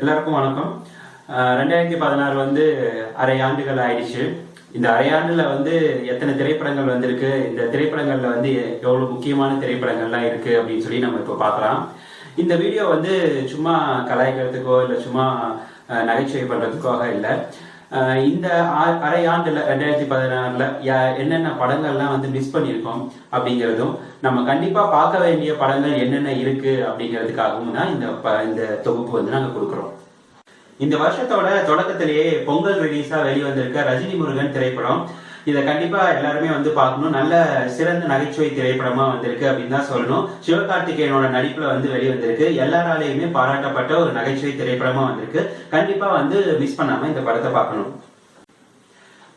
எல்லாருக்கும் வணக்கம். ரெண்டாயிரத்தி பதினாறு வந்து அரை ஆண்டுகள் ஆயிடுச்சு. இந்த அரையாண்டுல வந்து எத்தனை திரைப்படங்கள் வந்திருக்கு? இந்த திரைப்படங்கள்ல வந்து எவ்வளவு முக்கியமான திரைப்படங்கள்லாம் இருக்கு அப்படின்னு சொல்லி நம்ம இப்போ பார்க்கலாம். இந்த வீடியோ வந்து சும்மா கலாய்க்கிறதுக்கோ இல்லை சும்மா நகைச்சுவை பண்றதுக்காக இல்லை. இந்த ஆ- அரை ஆண்டுல ரெண்டாயிரத்தி பதினாறுல என்னென்ன படங்கள்லாம் வந்து மிஸ் பண்ணியிருக்கோம் அப்படிங்கிறதும் நம்ம கண்டிப்பா பார்க்க வேண்டிய படங்கள் என்னென்ன இருக்கு அப்படிங்கிறதுக்காகவும் தான் இந்த ப- இந்த தொகுப்பு வந்து நாங்க கொடுக்குறோம். இந்த வருஷத்தோட தொடக்கத்திலேயே பொங்கல் ரிலீஸா வெளிவந்திருக்க ரஜினி முருகன் திரைப்படம் இதை கண்டிப்பா எல்லாருமே வந்து பார்க்கணும். நல்ல சிறந்த நகைச்சுவை திரைப்படமா வந்திருக்கு அப்படின்னு தான் சொல்லணும். சிவகார்த்திகேயனோட நடிப்புல வந்து வெளிவந்திருக்கு. எல்லாராலையுமே பாராட்டப்பட்ட ஒரு நகைச்சுவை திரைப்படமா வந்திருக்கு. கண்டிப்பா வந்து மிஸ் பண்ணாம இந்த படத்தை பார்க்கணும்.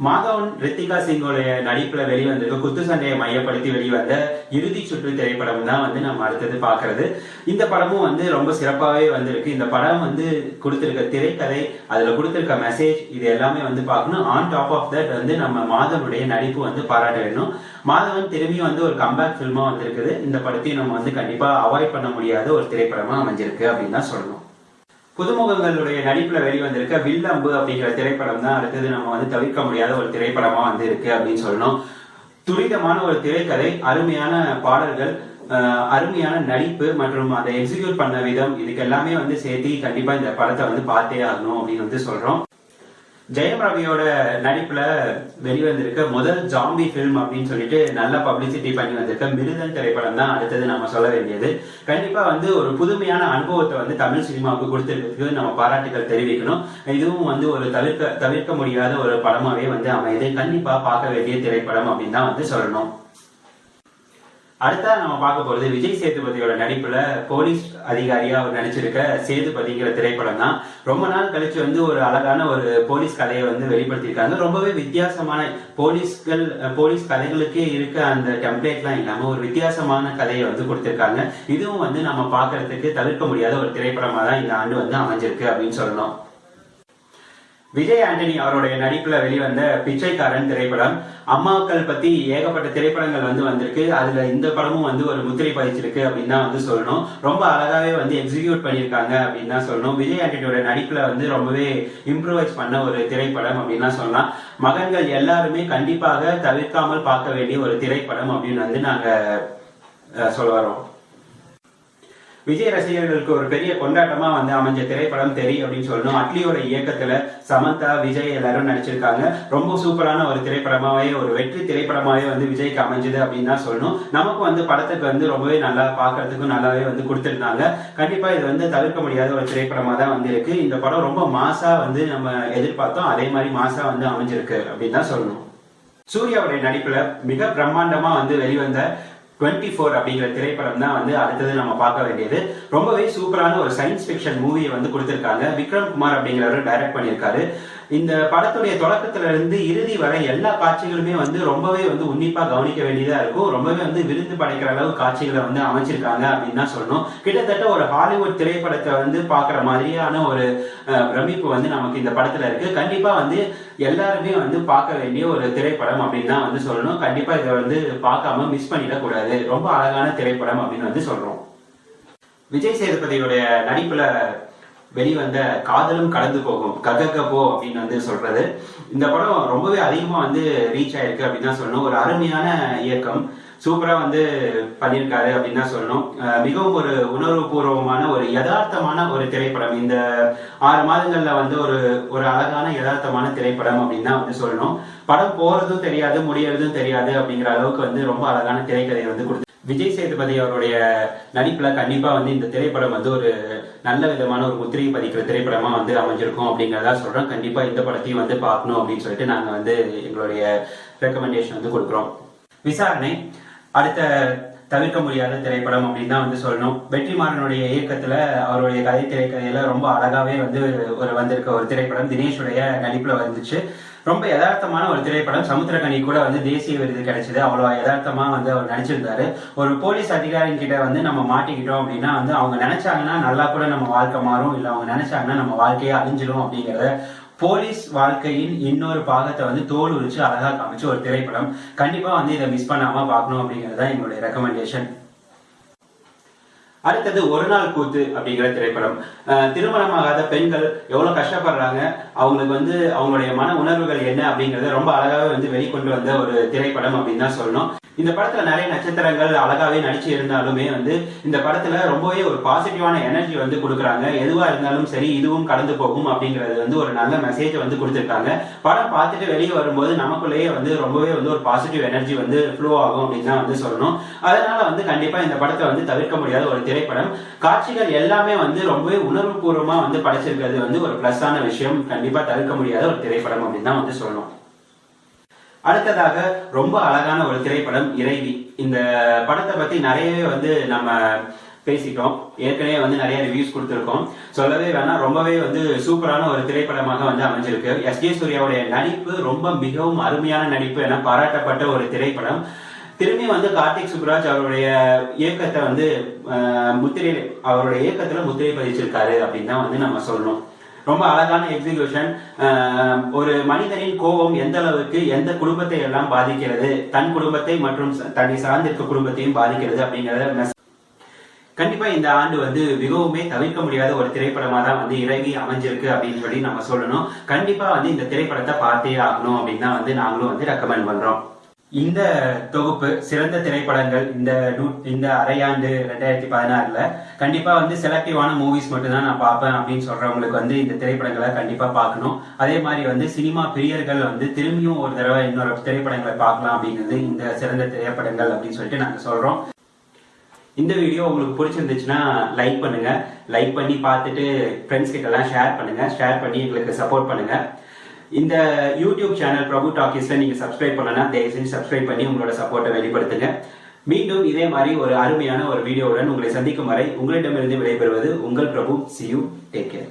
மாதவன் ரித்திகா சிங்கோடைய நடிப்புல வெளிவந்தது குத்து சண்டையை மையப்படுத்தி வெளிவந்த இறுதி சுற்று திரைப்படம் தான் வந்து நம்ம அடுத்தது பாக்குறது இந்த படமும் வந்து ரொம்ப சிறப்பாகவே வந்திருக்கு. இந்த படம் வந்து கொடுத்திருக்க திரைக்கதை அதுல கொடுத்திருக்க மெசேஜ் இது எல்லாமே வந்து பார்க்கணும். ஆன் டாப் ஆஃப் தட் வந்து நம்ம மாதவனுடைய நடிப்பு வந்து பாராட்ட வேணும் மாதவன் திரும்பியும் வந்து ஒரு கம்பேக் ஃபில்மா வந்திருக்குது. இந்த படத்தையும் நம்ம வந்து கண்டிப்பா அவாய்ட் பண்ண முடியாத ஒரு திரைப்படமா அமைஞ்சிருக்கு அப்படின்னு தான் சொல்லணும். புதுமுகங்களுடைய நடிப்புல வெளிவந்திருக்க வில்லம்பு அப்படிங்கிற திரைப்படம் தான் அடுத்தது நம்ம வந்து தவிர்க்க முடியாத ஒரு திரைப்படமா வந்து இருக்கு அப்படின்னு சொல்லணும். துரிதமான ஒரு திரைக்கதை அருமையான பாடல்கள் அருமையான நடிப்பு மற்றும் அதை எக்ஸிக்யூட் பண்ண விதம் இதுக்கு எல்லாமே வந்து சேர்த்து கண்டிப்பா இந்த படத்தை வந்து பார்த்தே ஆகணும் அப்படின்னு வந்து சொல்றோம். ஜெயம் ரவியோட நடிப்புல வெளிவந்திருக்க முதல் ஜாம்பி ஃபிலிம் அப்படின்னு சொல்லிட்டு நல்ல பப்ளிசிட்டி பண்ணி வந்திருக்க மிருதன் திரைப்படம் தான் அடுத்தது நம்ம சொல்ல வேண்டியது. கண்டிப்பா வந்து ஒரு புதுமையான அனுபவத்தை வந்து தமிழ் சினிமாவுக்கு கொடுத்துருக்கு நம்ம பாராட்டுகள் தெரிவிக்கணும். இதுவும் வந்து ஒரு தவிர்க்க தவிர்க்க முடியாத ஒரு படமாவே வந்து அமையுது. கண்டிப்பா பார்க்க வேண்டிய திரைப்படம் அப்படின்னு தான் வந்து சொல்லணும். அடுத்தா நம்ம பார்க்க போறது விஜய் சேதுபதியோட நடிப்புல போலீஸ் அதிகாரியா அவர் நடிச்சிருக்க சேதுபதிங்கிற திரைப்படம் தான். ரொம்ப நாள் கழிச்சு வந்து ஒரு அழகான ஒரு போலீஸ் கதையை வந்து வெளிப்படுத்தியிருக்காங்க. ரொம்பவே வித்தியாசமான போலீஸ்கள் போலீஸ் கதைகளுக்கே இருக்க அந்த டெம்ப்ளேட்லாம் இல்லாம ஒரு வித்தியாசமான கதையை வந்து கொடுத்திருக்காங்க. இதுவும் வந்து நம்ம பார்க்கறதுக்கு தவிர்க்க முடியாத ஒரு திரைப்படமா தான் இந்த ஆண்டு வந்து அமைஞ்சிருக்கு அப்படின்னு சொல்லணும். விஜய் ஆண்டனி அவருடைய நடிப்புல வெளிவந்த பிச்சைக்காரன் திரைப்படம் அம்மாக்கள் பத்தி ஏகப்பட்ட திரைப்படங்கள் வந்து வந்திருக்கு. அதுல இந்த படமும் வந்து ஒரு முத்திரை பதிச்சிருக்கு அப்படின்னு தான் வந்து சொல்லணும். ரொம்ப அழகாவே வந்து எக்ஸிக்யூட் பண்ணியிருக்காங்க அப்படின்னு தான் சொல்லணும். விஜய் ஆண்டனியோட நடிப்புல வந்து ரொம்பவே இம்ப்ரூவைஸ் பண்ண ஒரு திரைப்படம் அப்படின்னு சொல்லலாம். மகன்கள் எல்லாருமே கண்டிப்பாக தவிர்க்காமல் பார்க்க வேண்டிய ஒரு திரைப்படம் அப்படின்னு வந்து நாங்க அஹ், சொல்ல வரோம் விஜய் ரசிகர்களுக்கு ஒரு பெரிய கொண்டாட்டமா வந்து அமைஞ்ச திரைப்படம் தெரி அப்படின்னு சொல்லணும். அட்லியோட இயக்கத்துல சமந்தா விஜய் எல்லாரும் நடிச்சிருக்காங்க. ரொம்ப சூப்பரான ஒரு திரைப்படமாவே ஒரு வெற்றி திரைப்படமாவே வந்து விஜய்க்கு அமைஞ்சது அப்படின்னு தான் சொல்லணும். நமக்கு வந்து படத்துக்கு வந்து ரொம்பவே நல்லா பாக்குறதுக்கும் நல்லாவே வந்து கொடுத்துருந்தாங்க. கண்டிப்பா இது வந்து தவிர்க்க முடியாத ஒரு திரைப்படமா தான் வந்து இருக்கு இந்த படம் ரொம்ப மாசா வந்து நம்ம எதிர்பார்த்தோம். அதே மாதிரி மாசா வந்து அமைஞ்சிருக்கு அப்படின்னு தான் சொல்லணும். சூர்யாவுடைய நடிப்புல மிக பிரம்மாண்டமா வந்து வெளிவந்த 24 ஃபோர் அப்படிங்கிற திரைப்படம் தான் வந்து அடுத்தது நம்ம பார்க்க வேண்டியது. ரொம்பவே சூப்பரான ஒரு சயின்ஸ் ஃபிக்ஷன் மூவியை வந்து கொடுத்துருக்காங்க. விக்ரம் குமார் அப்படிங்கிறவர் டைரக்ட் பண்ணியிருக்காரு. இந்த படத்துடைய தொடக்கத்துல இருந்து இறுதி வரை எல்லா காட்சிகளுமே வந்து ரொம்பவே வந்து உன்னிப்பா கவனிக்க வேண்டியதா இருக்கும். ரொம்பவே வந்து விருந்து படைக்கிற அளவு காட்சிகளை வந்து அமைச்சிருக்காங்க அப்படின்னு தான் சொல்லணும். கிட்டத்தட்ட ஒரு ஹாலிவுட் திரைப்படத்தை வந்து பாக்குற மாதிரியான ஒரு அஹ், பிரமிப்பு வந்து நமக்கு இந்த படத்துல இருக்கு. கண்டிப்பா வந்து எல்லாருமே வந்து பார்க்க வேண்டிய ஒரு திரைப்படம் அப்படின்னு தான் வந்து சொல்லணும். கண்டிப்பா இதை வந்து பார்க்காம மிஸ் பண்ணிடக்கூடாது ரொம்ப அழகான திரைப்படம் அப்படின்னு வந்து சொல்றோம். விஜய் சேதுபதியுடைய நடிப்புல வெளிவந்த காதலும் கலந்து போகும். கககபோ அப்படின்னு வந்து சொல்றது. இந்த படம் ரொம்பவே அதிகமா வந்து ரீச் ஆயிருக்கு அப்படின்னு தான் சொல்லணும். ஒரு அருமையான இயக்கம். சூப்பரா வந்து பண்ணியிருக்காரு அப்படின்னு தான் சொல்லணும். அஹ் மிகவும் ஒரு உணர்வுபூர்வமான ஒரு யதார்த்தமான ஒரு திரைப்படம். இந்த ஆறு மாதங்கள்ல வந்து ஒரு ஒரு அழகான யதார்த்தமான திரைப்படம் அப்படின்னு தான் வந்து சொல்லணும். படம் போறதும் தெரியாது முடியறதும் தெரியாது அப்படிங்கிற அளவுக்கு வந்து ரொம்ப அழகான திரைக்கதை வந்து கொடுத்து விஜய் சேதுபதி அவருடைய நடிப்புல கண்டிப்பா வந்து இந்த திரைப்படம் வந்து ஒரு நல்ல விதமான ஒரு முத்திரை பதிக்கிற திரைப்படமா வந்து அமைஞ்சிருக்கும் அப்படிங்கறதா சொல்றோம். கண்டிப்பா இந்த படத்தையும் வந்து பார்க்கணும் அப்படின்னு சொல்லிட்டு நாங்க வந்து எங்களுடைய ரெக்கமெண்டேஷன் வந்து கொடுக்குறோம். விசாரணை. அடுத்த தவிர்க்க முடியாத திரைப்படம் அப்படின்னு தான் வந்து சொல்லணும். வெற்றிமாறனுடைய இயக்கத்துல அவருடைய கதை திரைக்கதையில ரொம்ப அழகாவே வந்து ஒரு வந்திருக்க ஒரு திரைப்படம். தினேஷுடைய நடிப்புல வந்துச்சு. ரொம்ப யதார்த்தமான ஒரு திரைப்படம். சமுத்திரகனி கூட வந்து தேசிய விருது கிடைச்சது. அவ்வளவு யதார்த்தமா வந்து அவர் நடிச்சிருந்தாரு. ஒரு போலீஸ் அதிகாரி கிட்ட வந்து நம்ம மாட்டிக்கிட்டோம் அப்படின்னா வந்து அவங்க நினைச்சாங்கன்னா நல்லா கூட நம்ம வாழ்க்கை மாறும். இல்ல அவங்க நினைச்சாங்கன்னா நம்ம வாழ்க்கையே அழிஞ்சிடும் அப்படிங்கறத போலீஸ் வாழ்க்கையின் இன்னொரு பாகத்தை வந்து தோல் உரிச்சு அழகா காமிச்சு ஒரு திரைப்படம். கண்டிப்பா வந்து இதை மிஸ் பண்ணாம பார்க்கணும் அப்படிங்கிறது தான் எங்களுடைய ரெக்கமெண்டேஷன் அடுத்தது ஒரு நாள் கூத்து அப்படிங்கிற திரைப்படம். திருமணமாகாத பெண்கள் எவ்வளவு கஷ்டப்படுறாங்க அவங்களுக்கு வந்து அவங்களுடைய மன உணர்வுகள் என்ன அப்படிங்கறத ரொம்ப அழகாவே வந்து வெளிக்கொண்டு வந்த ஒரு திரைப்படம் அப்படின்னு தான் சொல்லணும். இந்த படத்துல நிறைய நட்சத்திரங்கள் அழகாவே நடிச்சு இருந்தாலுமே வந்து இந்த படத்துல ரொம்பவே ஒரு பாசிட்டிவான எனர்ஜி வந்து கொடுக்குறாங்க. எதுவா இருந்தாலும் சரி இதுவும் கடந்து போகும் அப்படிங்கிறது வந்து ஒரு நல்ல மெசேஜ் வந்து கொடுத்துருக்காங்க. படம் பார்த்துட்டு வெளியே வரும்போது நமக்குள்ளேயே வந்து ரொம்பவே வந்து ஒரு பாசிட்டிவ் எனர்ஜி வந்து ஃப்ளோ ஆகும் அப்படின்னு தான் வந்து சொல்லணும். அதனால வந்து கண்டிப்பா இந்த படத்தை வந்து தவிர்க்க முடியாத ஒரு திரைப்படம். காட்சிகள் எல்லாமே வந்து ரொம்பவே உணர்வுபூர்வமா வந்து படைச்சிருக்கிறது வந்து ஒரு பிளஸ்ஸான விஷயம். கண்டிப்பா தவிர்க்க முடியாத ஒரு திரைப்படம் அப்படின்னு தான் வந்து சொல்லணும். அடுத்ததாக ரொம்ப அழகான ஒரு திரைப்படம் இறைவி. இந்த படத்தை பத்தி நிறையவே வந்து நம்ம பேசிட்டோம். ஏற்கனவே வந்து நிறைய ரிவ்யூஸ் கொடுத்துருக்கோம். சொல்லவே வேணாம் ரொம்பவே வந்து சூப்பரான ஒரு திரைப்படமாக வந்து அமைஞ்சிருக்கு. எஸ். ஜே சூர்யாவுடைய நடிப்பு ரொம்ப மிகவும் அருமையான நடிப்பு என பாராட்டப்பட்ட ஒரு திரைப்படம். திரும்பி வந்து கார்த்திக் சுப்ராஜ் அவருடைய இயக்கத்தை வந்து முத்திரை அவருடைய இயக்கத்துல முத்திரை பதிச்சிருக்காரு அப்படின்னு தான் வந்து நம்ம சொல்லணும். ரொம்ப அழகான எக்ஸிகியூஷன் ஒரு மனிதனின் கோபம் எந்த அளவுக்கு எந்த குடும்பத்தை எல்லாம் பாதிக்கிறது? தன் குடும்பத்தை மற்றும் தன்னை சார்ந்திருக்க குடும்பத்தையும் பாதிக்கிறது அப்படிங்கறத கண்டிப்பா இந்த ஆண்டு வந்து மிகவுமே தவிர்க்க முடியாத ஒரு திரைப்படமா தான் வந்து இறங்கி அமைஞ்சிருக்கு அப்படின்னு சொல்லி நம்ம சொல்லணும். கண்டிப்பா வந்து இந்த திரைப்படத்தை பார்த்தே ஆகணும் அப்படின்னு தான் வந்து நாங்களும் வந்து ரெக்கமெண்ட் பண்றோம். இந்த தொகுப்பு சிறந்த திரைப்படங்கள் இந்த இந்த அரையாண்டு ரெண்டாயிரத்தி பதினாறுல கண்டிப்பா வந்து செலக்டிவான மூவிஸ் மட்டும்தான் நான் பார்ப்பேன் அப்படின்னு சொல்றவங்களுக்கு வந்து இந்த திரைப்படங்களை கண்டிப்பா பார்க்கணும். அதே மாதிரி வந்து சினிமா பிரியர்கள் வந்து திரும்பியும் ஒரு தடவை இன்னொரு திரைப்படங்களை பார்க்கலாம் அப்படிங்கிறது இந்த சிறந்த திரைப்படங்கள் அப்படின்னு சொல்லிட்டு நாங்க சொல்றோம். இந்த வீடியோ உங்களுக்கு பிடிச்சிருந்துச்சுன்னா லைக் பண்ணுங்க. லைக் பண்ணி பார்த்துட்டு ஃப்ரெண்ட்ஸ் கிட்ட எல்லாம் ஷேர் பண்ணுங்க. ஷேர் பண்ணி எங்களுக்கு சப்போர்ட் பண்ணுங்க. இந்த யூடியூப் சேனல் பிரபு டாக்கீஸ்ல நீங்க சப்ஸ்கிரைப் பண்ணனா தயவு செஞ்சு சப்ஸ்கிரைப் பண்ணி உங்களோட சப்போர்ட்டை வெளிப்படுத்துங்க. மீண்டும் இதே மாதிரி ஒரு அருமையான ஒரு வீடியோவுடன் உங்களை சந்திக்கும் வரை உங்களிடமிருந்து விடைபெறுவது உங்கள் Prabhu see you take care